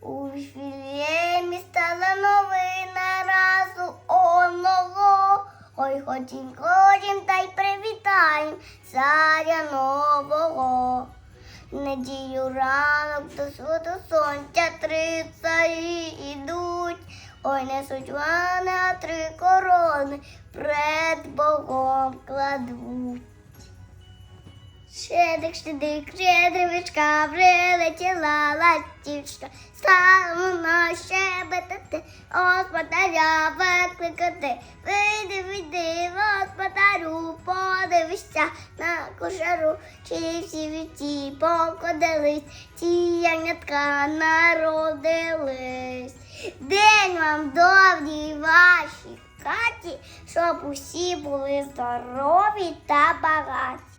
У Віфлеємі стала новина разу оного. Ой, ходім, ходім та й привітаєм царя нового. Недію ранок до сходу сонця три царі ідуть. Ой, несуть вани, а три корони пред Богом кладуть. Щедрик, щедрик, щедрівочка, прилетіла ластівочка, стала вона щебетати, господаря викликати. Вийди, вийди, господарю, подивися на кошару, чи всі вівці покодились, ті ягнятка народились. День вам довгий вашій хаті, щоб усі були здорові та багаті.